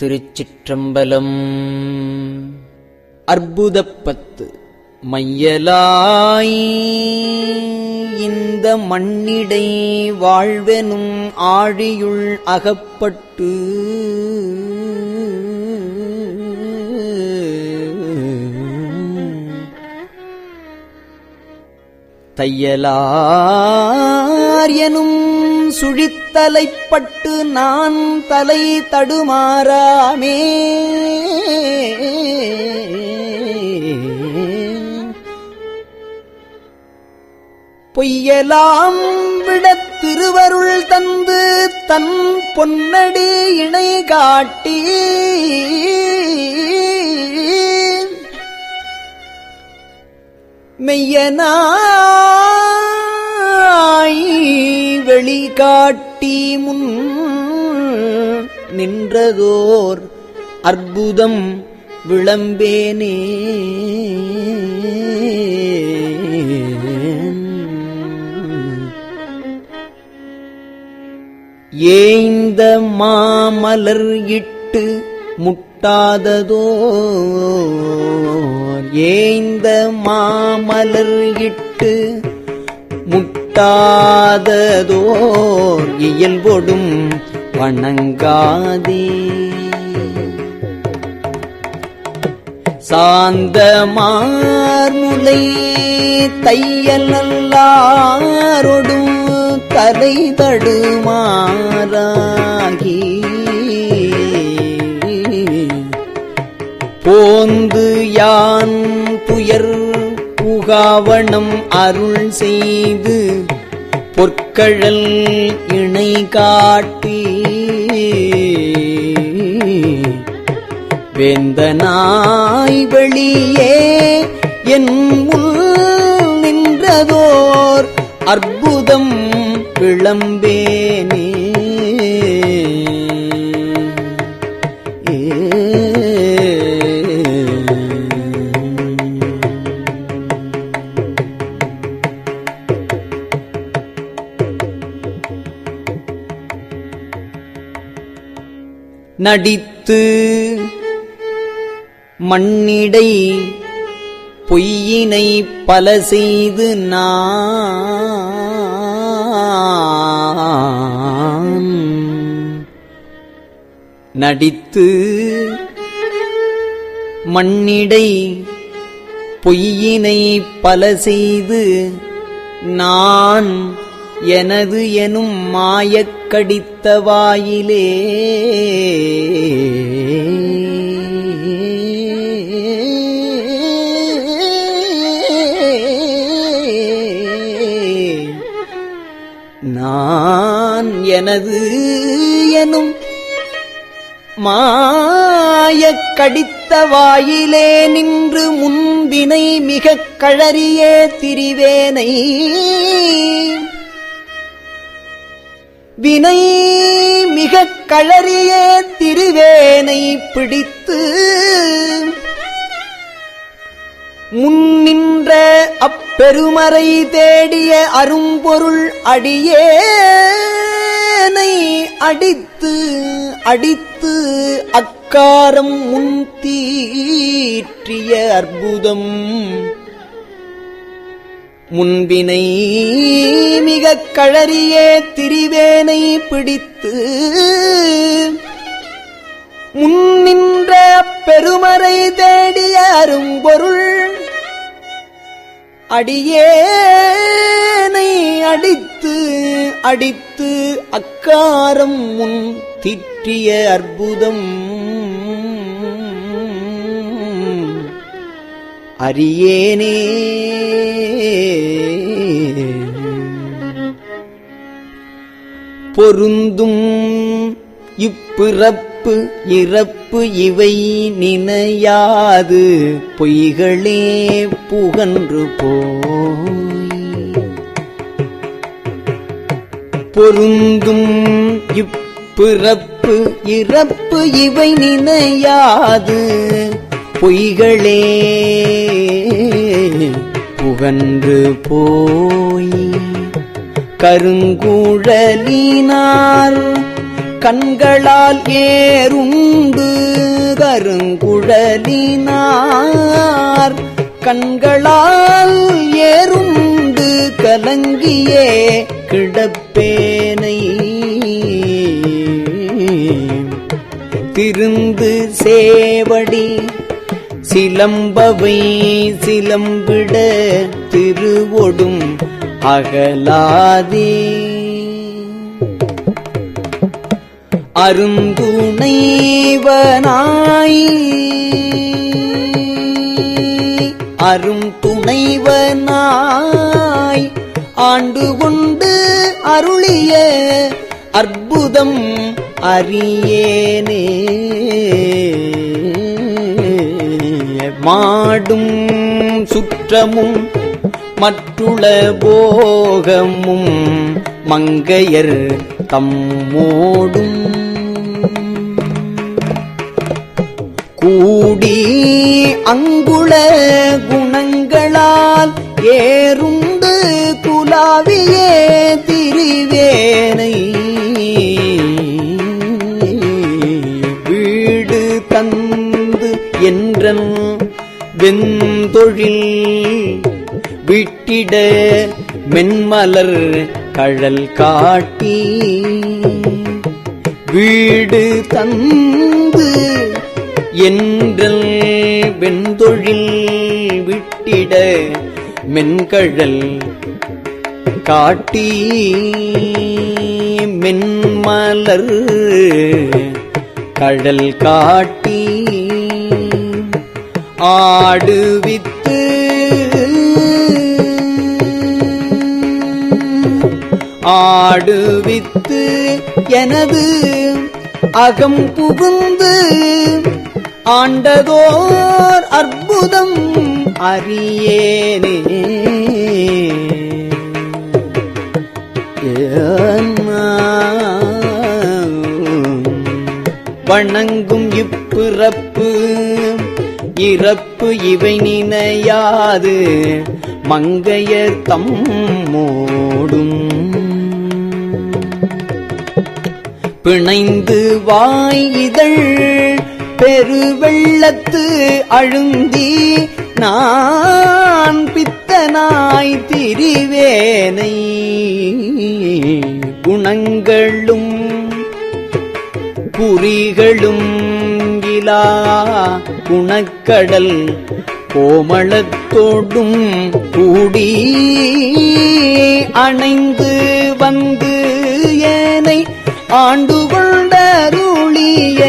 திருச்சிற்றம்பலம். அற்புதப்பத்து மையலாய் இந்த மண்ணிடை வாழ்வெனும் ஆழியுள் அகப்பட்டு தையலார் எனும் சுழித்தலைப்பட்டு நான் தலை தடுமாறாமே. பொய்யலாம் விட திருவருள் தந்து தன் பொன்னடி இணை காட்டி. மெய்யனா வழி காட்டி முன் நின்றதோர் அற்புதம் விளம்பேனே. ஏய்ந்த மாமலர் இட்டு முட்டாததோ ஏய்ந்த மாமலர் இட்டு முட்டாததோர் இயல்பொடும் வணங்காதே. சாந்த மார்முலை தையல்லாரொடும் தலை தடுமாறாகி. போந்து யான் புகாவணம் அருள் செய்து பொற்கழல் இணை காட்டி வேந்தனாய் வெளியே என் முன் நின்றதோர் அற்புதம் விளம்பே நடித்து மண்ணிடை பொய்யினை பல செய்து நான் நடித்து மண்ணிடை பொய்யினை பல செய்து நான் எனது எனும் மாயக்கடித்த வாயிலே. நான் எனது எனும் மாயக்கடித்த வாயிலே நின்று முன்பினை மிகக் கழறியே திரிவேனை. வினை மிகக் கழறியே திருவேனை பிடித்து முன்னின்ற அப்பெருமறை தேடிய அரும்பொருள் அடியேனை அடித்து அடித்து அக்காரம் முன் தீற்றிய அற்புதம். முன்பினை மிகக் கழறியே திரிவேனை பிடித்து முன்னின்ற பெருமறை தேடிய அரும்பொருள் அடியேனை அடித்து அடித்து அக்காரம் முன் திற்றிய அற்புதம். அறியேனே. பொருந்தும் இப்பிறப்பு இறப்பு இவை நினையாது. பொய்களே புகன்று போய். பொருந்தும் இப்பிறப்பு இறப்பு இவை நினையாது. பொய்களே புகன்று போய் கருங்குழலினார் கண்களால் ஏறுண்டு கருங்குழலினார் கண்களால் ஏறுண்டு கலங்கியே கிடப்பேனை. திருந்து சேவடி சிலம்பவை சிலம்பிட திருவொடும் அகலாதே. அருந்துணைவனாய் அரும் துணைவனாய் ஆண்டு கொண்டு அருளிய அற்புதம் அறியேனே. மாடும் சுற்றமும் மற்றுள போகமும் மங்கையர் தம்மோடும். கூடி அங்குள குணங்களால் ஏறுண்டு குலாவியே திரிவேனை. வீடு தந்து என்றன் வெந்தொழில் விட்டிட மென்மலர் கழல் காட்டி வீடு தந்து என்றல் வெந்தொழில் விட்டிட மென்கழல் காட்டி மென்மலர் கழல் காட்டி ஆடுவித்து ஆடுவித்து எனது அகம் புகுந்து ஆண்டதோர் அற்புதம் அறியேனே. வணங்கும் இப்பிறப்பு இறப்பு இவை நினையாது. மங்கையர் தம்மோடும் பிணைந்து வாய் இதழ் பெருவெள்ளத்து அழுந்தி நான் பித்தனாய் திரிவேனை. குணங்களும் புரிகளும் கோயிலா குணக்கடல் கோமளத்தோடும் கூடி அணைந்து வந்து ஏனை ஆண்டு கொண்டருளிய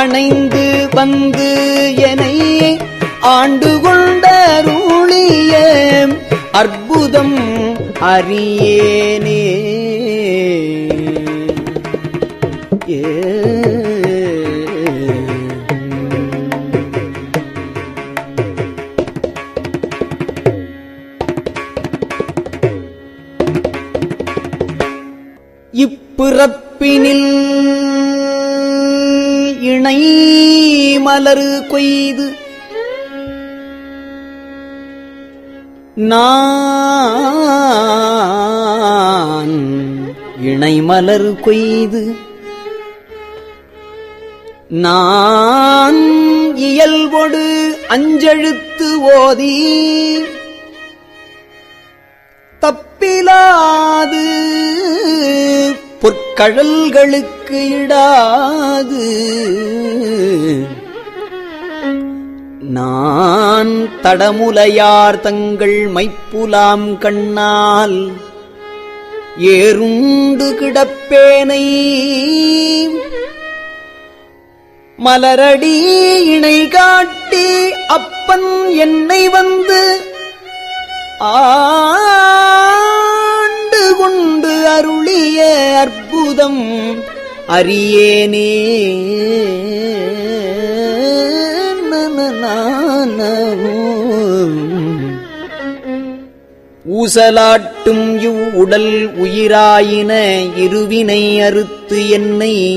அணைந்து வந்து எனை ஆண்டு கொண்டருளிய அற்புதம் அறியேனே. ஏ இப்பிறப்பினில் இணை மலரு கொய்து. நான் இணை மலர் கொய்து. நான் இயல்பொடு அஞ்செழுத்து ஓதி. தப்பிலாது கழல்களுக்கு இடாது. நான் தடமுலையார் தங்கள் மைப்புலாம் கண்ணால் ஏருண்டு கிடப்பேனை. மலரடி இணை காட்டி அப்பன் என்னை வந்து ஆ அருளிய அற்புதம் அறியேனே. ஊசலாட்டும் இவ் உடல் உயிராயின இருவினை அறுத்து என்னை.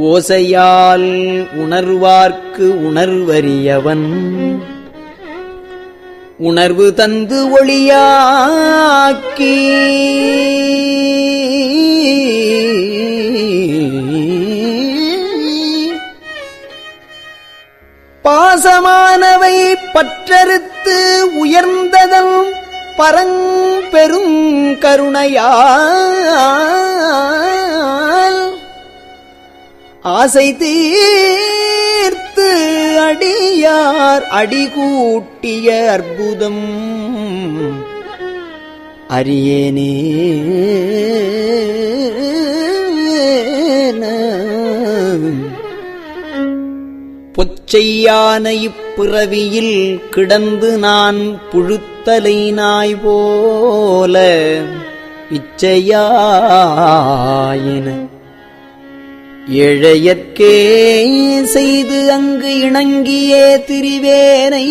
ஓசையால் உணர்வார்க்கு உணர்வறியவன். உணர்வு தந்து ஒளியாக்கி. பாசமானவை பற்றறுத்து உயர்ந்ததன் பரம்பெரும் கருணையா ஆசை தீர் தீர்த்து அடியார் அடிகூட்டிய அற்புதம். அரியேனே பொச்சையான இப்பிறவியில் கிடந்து நான் புழுத்தலை நாய் போல. இச்சையாயின இழையற்கே செய்து அங்கு இணங்கியே திரிவேனை.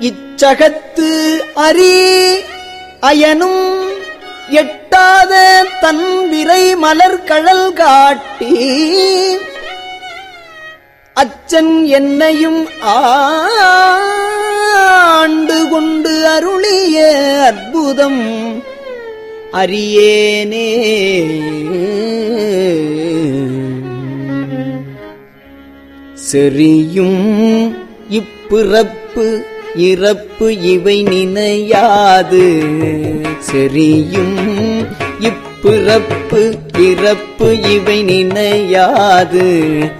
இச்சகத்து அரி அயனும் எட்டாத தன் விரை மலர் கழல் காட்டி. அச்சன் என்னையும் ஆண்டு கொண்டு அருளிய அற்புதம். அறியேனே. செறியும் இப்பிறப்பு இறப்பு இவை நினையாது. செறியும் இப்பிறப்பு இறப்பு இவை நினையாது.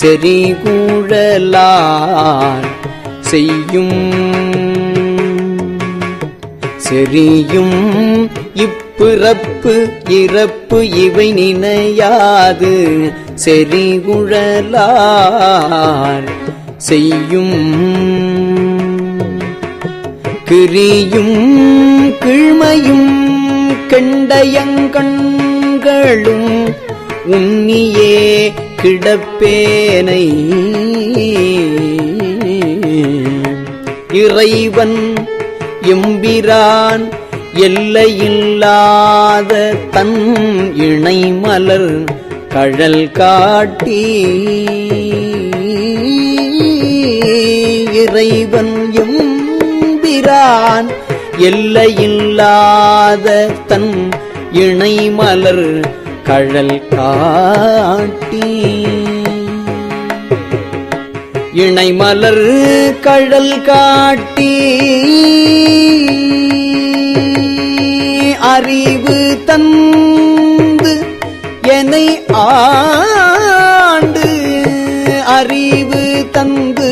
செறிகூழலார் செய்யும் செறியும் பிறப்பு இறப்பு இவை நினையாது. செறிகுழலார் செய்யும் கிரியும் கிழ்மையும் கெண்டயங்கண்களும் உன்னியே கிடப்பேனை. இறைவன் எம்பிரான் எல்லையில்லாத தன் இணை மலர் கழல் காட்டி இறைவன் எம்பிரான். எல்லையில்லாத தன் இணை மலர் கழல் காட்டி. இணைமலர் கழல் காட்டி. அறிவு தந்து என்னை ஆண்டு. அறிவு தந்து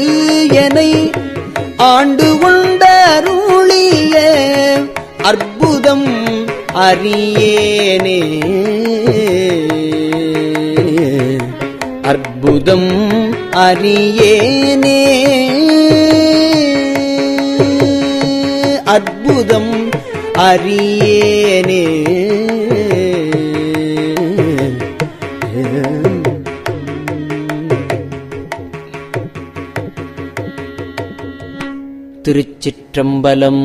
என்னை ஆண்டு கொண்டருளிய அற்புதம் அறியேனே. அற்புதம் அறியேனே. அற்புதம் அறியேனே. திருச்சிற்றம்பலம்